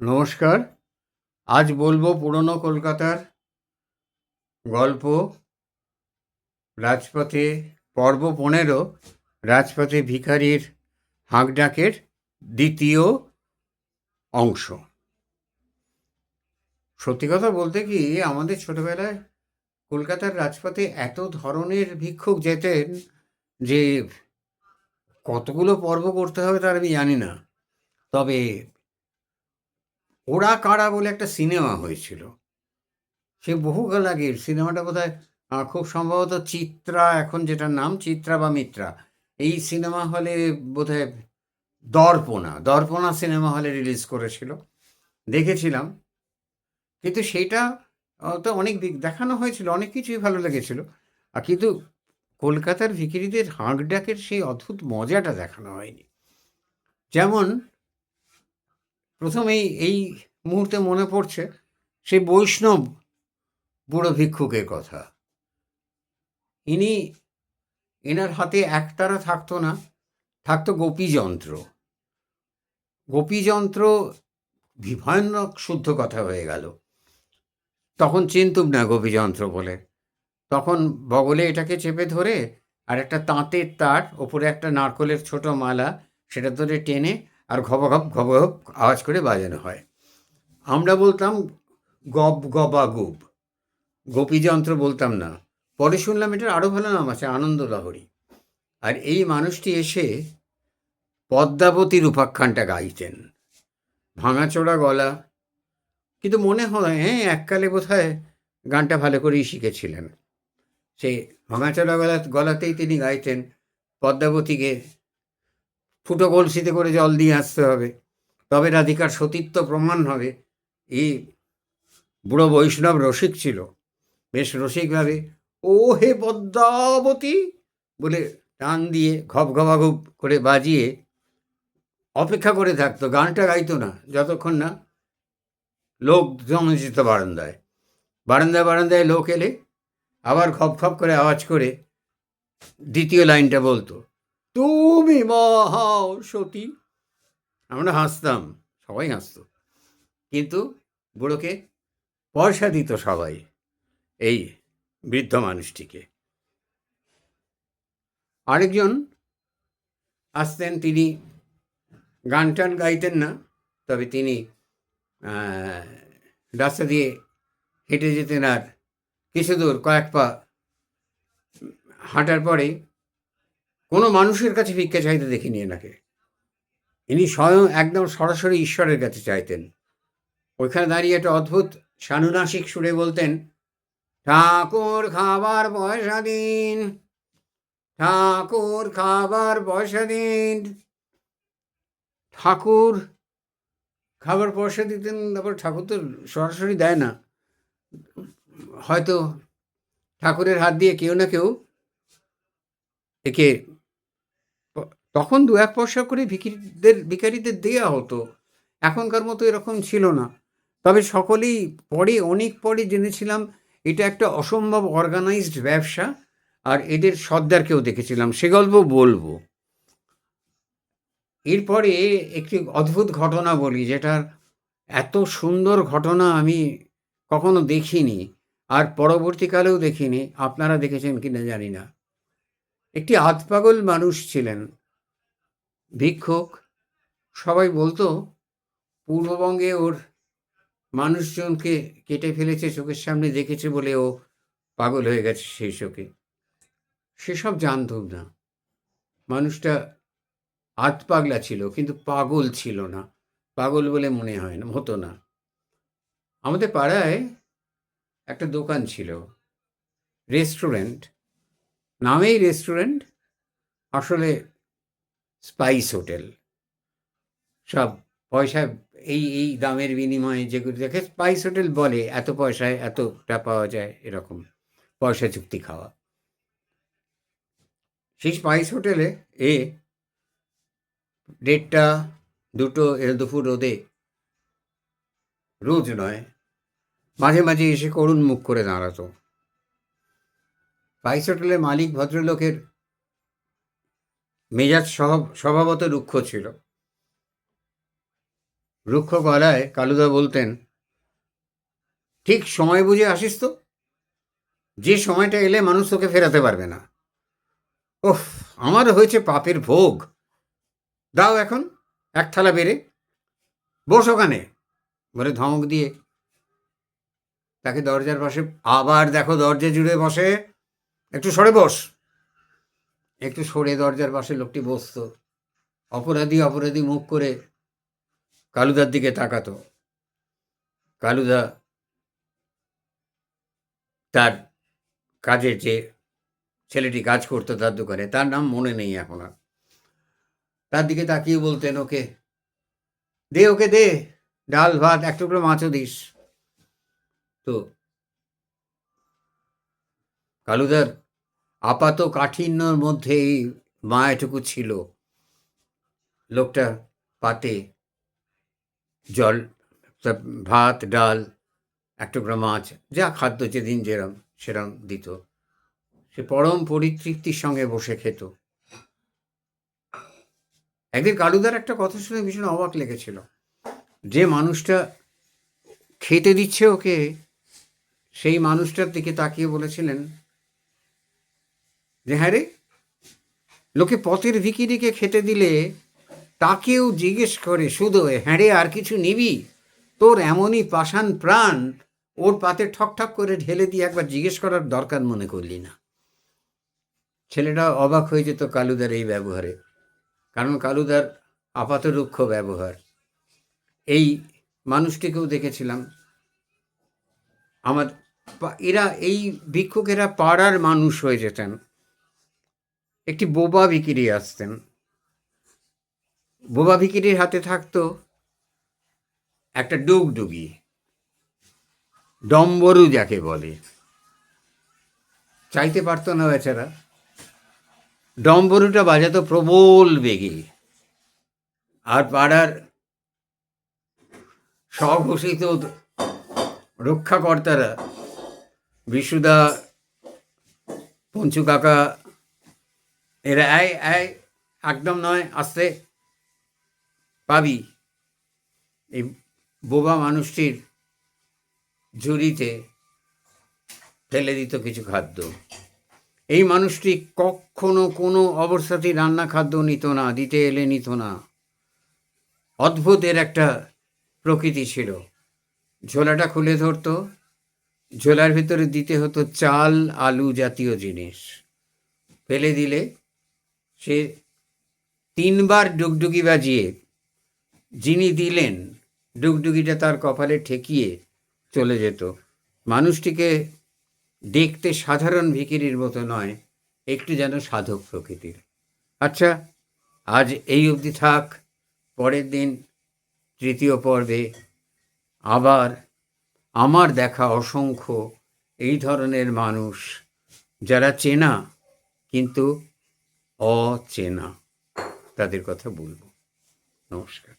নমস্কার। আজ বলব পুরনো কলকাতার গল্প, রাজপথে, পর্ব পনেরো, রাজপথে ভিখারির হাঁকডাকের দ্বিতীয় অংশ। সত্যি কথা বলতে কি, আমাদের ছোটবেলায় কলকাতার রাজপথে এত ধরনের ভিক্ষুক যেতেন যে কতগুলো পর্ব করতে হবে তার আমি জানি না। তবে ওরা কারা বলে একটা সিনেমা হয়েছিল? সে বহুকাল আগের সিনেমাটা বোধহয় খুব সম্ভবত চিত্রা, এখন যেটার নাম চিত্রা বা মিত্রা, এই সিনেমা হলে বোধহয় দর্পণা দর্পণা সিনেমা হলে রিলিজ করেছিল। দেখেছিলাম। কিন্তু সেটা তো অনেক দিক দেখানো হয়েছিল, অনেক কিছুই ভালো লেগেছিল। আর কিন্তু কলকাতার ভিখিরিদের হাঁক ডাকের সেই অদ্ভুত মজাটা দেখানো হয়নি। যেমন প্রথমেই এই মুহূর্তে মনে পড়ছে সেই বৈষ্ণব বুড়ো ভিক্ষুকের কথা। ইনি এনার হাতে একতারা থাকতো না, থাকতো গোপীযন্ত্র। গোপীযন্ত্র ভয়ানক শুদ্ধ কথা হয়ে গেল। তখন চিনতুম না গোপীযন্ত্র বলে। তখন বগলে এটাকে চেপে ধরে আর একটা তাঁতের তার, ওপরে একটা নারকলের ছোট মালা, সেটা ধরে টেনে আর ঘবঘপ ঘবঘপ আওয়াজ করে বাজানো হয়। আমরা বলতাম গব গবা গুব গোপীযন্ত্র বলতাম না। পরে শুনলাম এটার আরও ভালো নাম আছে, আনন্দ লহরী। আর এই মানুষটি এসে পদ্মাবতীর উপাখ্যানটা গাইতেন। ভাঙাচোরা গলা। কিন্তু মনে হয় হ্যাঁ এককালে বোধহয় গানটা ভালো করেই শিখেছিলেন। সেই ভাঙাচোরা গলা, গলাতেই তিনি গাইতেন, পদ্মাবতীকে ফুটো কলসিতে করে জল দিয়ে আসতে হবে। তবে রাধিকার সতীত্ব প্রমাণ হবে। এই বুড়ো বৈষ্ণব রসিক ছিল। বেশ রসিকভাবে ও হে পদ্মাবতী! বলে টান দিয়ে ঘপ ঘপাঘপ করে বাজিয়ে অপেক্ষা করে থাকতো। গানটা গাইতো না, যতক্ষণ না লোক জমে যেত বারান্দায়। বারান্দায় বারান্দায় লোক এলে আবার খপ খপ করে আওয়াজ করে দ্বিতীয় লাইনটা বলতো তুমি মহাও, সতী। আমরা হাসতাম, সবাই হাসতো। কিন্তু বুড়োকে পয়সা দিত সবাই, এই বৃদ্ধ মানুষটিকে। আরেকজন আসতেন, তিনি গান টান গাইতেন না, তবে তিনি রাস্তা দিয়ে হেঁটে যেতেন আর কিছু দূর, কয়েক পা হাঁটার পরে কোনো মানুষের কাছে ভিক্ষা চাইতে দেখিনি এনাকে। ইনি স্বয়ং একদম সরাসরি ঈশ্বরের কাছে চাইতেন। ওইখানে দাঁড়িয়ে একটা অদ্ভুত সানুনাসিক সুরে বলতেন, ঠাকুর খাবার পয়সা দিন, ঠাকুর খাবার পয়সা দিন। ঠাকুর খাবার পয়সা দিতেন, তারপর ঠাকুর তো সরাসরি দেয় না। হয়তো ঠাকুরের হাত দিয়ে কেউ না কেউ একে তখন দু এক পয়সা করে ভিখিরিদের ভিখারিদের দেওয়া হতো। এখনকার মতো এরকম ছিল না। তবে সকলেই পরে, অনেক পরে জেনেছিলাম, এটা একটা অসম্ভব অর্গানাইজড ব্যবসা। আর এদের সর্দারকেও দেখেছিলাম। সে গল্প বলব। এরপরে একটি অদ্ভুত ঘটনা বলি, যেটার এত সুন্দর ঘটনা আমি কখনো দেখিনি আর পরবর্তীকালেও দেখিনি। আপনারা দেখেছেন কিনা জানি না। একটি আধপাগল মানুষ ছিলেন। ভিক্ষুক, সবাই বলতো, পূর্ববঙ্গে ওর মানুষজনকে কেটে ফেলেছে, চোখের সামনে দেখেছে বলে ও পাগল হয়ে গেছে সেই চোখে সেসব জানতুম না। মানুষটা আধ পাগলা ছিল, কিন্তু পাগল ছিল না। পাগল বলে মনে হয় না, হতো না। আমাদের পাড়ায় একটা দোকান ছিল, রেস্টুরেন্ট। নামেই রেস্টুরেন্ট, আসলে স্পাইস হোটেল। সব পয়সা, এই এই দামের বিনিময়ে যেগুলো দেখে স্পাইস হোটেল বলে এত পয়সায় এতটা পাওয়া যায় এরকম পয়সা চুক্তি খাওয়া। সেই স্পাইস হোটেলে এ দেড়টা, দুটো দুপুর রোদে, রোজ নয়, মাঝে মাঝে এসে করুণ মুখ করে দাঁড়াতো। স্পাইস হোটেলের মালিক ভদ্রলোকের মেজাজ স্বভাব, স্বভাবত রুক্ষ ছিল। রুক্ষ গলায় কালুদা বলতেন, ঠিক সময় বুঝে আসিস তো? যে সময়টা এলে মানুষ তোকে ফেরাতে পারবে না। ওহ আমার হয়েছে পাপের ভোগ। দাও এখন, এক থালা বেড়ে। বস ওখানে। বলে ধমক দিয়ে তাকে দরজার পাশে, আবার দেখো দরজা জুড়ে বসে। একটু সরে বস। একটু সরে দরজার পাশে লোকটি বসতো। অপরাধী অপরাধী মুখ করে কালুদার দিকে তাকাতো। কালুদা তার কাজের যে ছেলেটি কাজ করতো তার দোকানে, তার নাম মনে নেই এখন আর। তার দিকে তাকিয়ে বলতেন, ওকে, দে ওকে দে, ডাল, ভাত, এক টুকরো মাছও দিস। তো কালুদার আপাত কাঠিন্যর মধ্যে এই মায়াটুকু ছিল। লোকটা পাতে জল ভাত, ডাল, এক টুকরা মাছ, যা খাদ্য যেদিন যেরম সেরম দিত। সে পরম পরিতৃপ্তির সঙ্গে বসে খেত। একদিন কালুদার একটা কথা শুনে ভীষণ অবাক লেগেছিল। যে মানুষটা খেতে দিচ্ছে ওকে, সেই মানুষটার দিকে তাকিয়ে বলেছিলেন যে হ্যাঁ রে, লোকে পথের ভিকিরিকে খেতে দিলে তাকেও জিজ্ঞেস করে, শুধু হ্যাঁ রে আর কিছু নিবি? তোর এমনই পাষাণ প্রাণ ওর পাতে ঠক ঠক করে ঢেলে দিয়ে একবার জিজ্ঞেস করার দরকার মনে করলি না। ছেলেটা অবাক হয়ে যেত কালুদার এই ব্যবহারে, কারণ কালুদার আপাত রুক্ষ ব্যবহার। এই মানুষটিকেও দেখেছিলাম। আমার এরা, এই ভিক্ষুকেরা পাড়ার মানুষ হয়ে যেতেন। একটি বোবা ভিকিরি আসতেন। বোবা ভিকিরির হাতে থাকতো একটা ডুগডুগি, ডম্বরু যাকে বলে। চাইতে পারতো না বেচারা। ডম্বরুটা বাজাতো প্রবল বেগে। আর পাড়ার স্বঘোষিত রক্ষাকর্তারা, বিশুদা, পঞ্চু কাকা এরা আয় আয় একদম নয় আসতে পাবি। এই বোবা মানুষটির ঝুড়িতে ফেলে দিত কিছু খাদ্য। এই মানুষটি কখনো কোনো অবস্থাতেই রান্না খাদ্য নিত না, দিতে এলে নিত না। অদ্ভুত এর একটা প্রকৃতি ছিল। ঝোলাটা খুলে ধরতো। ঝোলার ভিতরে দিতে হতো চাল, আলু জাতীয় জিনিস। ফেলে দিলে সে তিনবার ডুগডুগি বাজিয়ে যিনি দিলেন, ডুগডুগিটা তার কপালে ঠেকিয়ে চলে যেত। মানুষটিকে দেখতে সাধারণ ভিকিরির মতো নয়, একটু যেন সাধক প্রকৃতির। আচ্ছা আজ এই অবধি থাক, পরের দিন তৃতীয় পর্বে আবার আমার দেখা অসংখ্য এই ধরনের মানুষ যারা চেনা, কিন্তু অচেনা। তাদের কথা বলব। নমস্কার।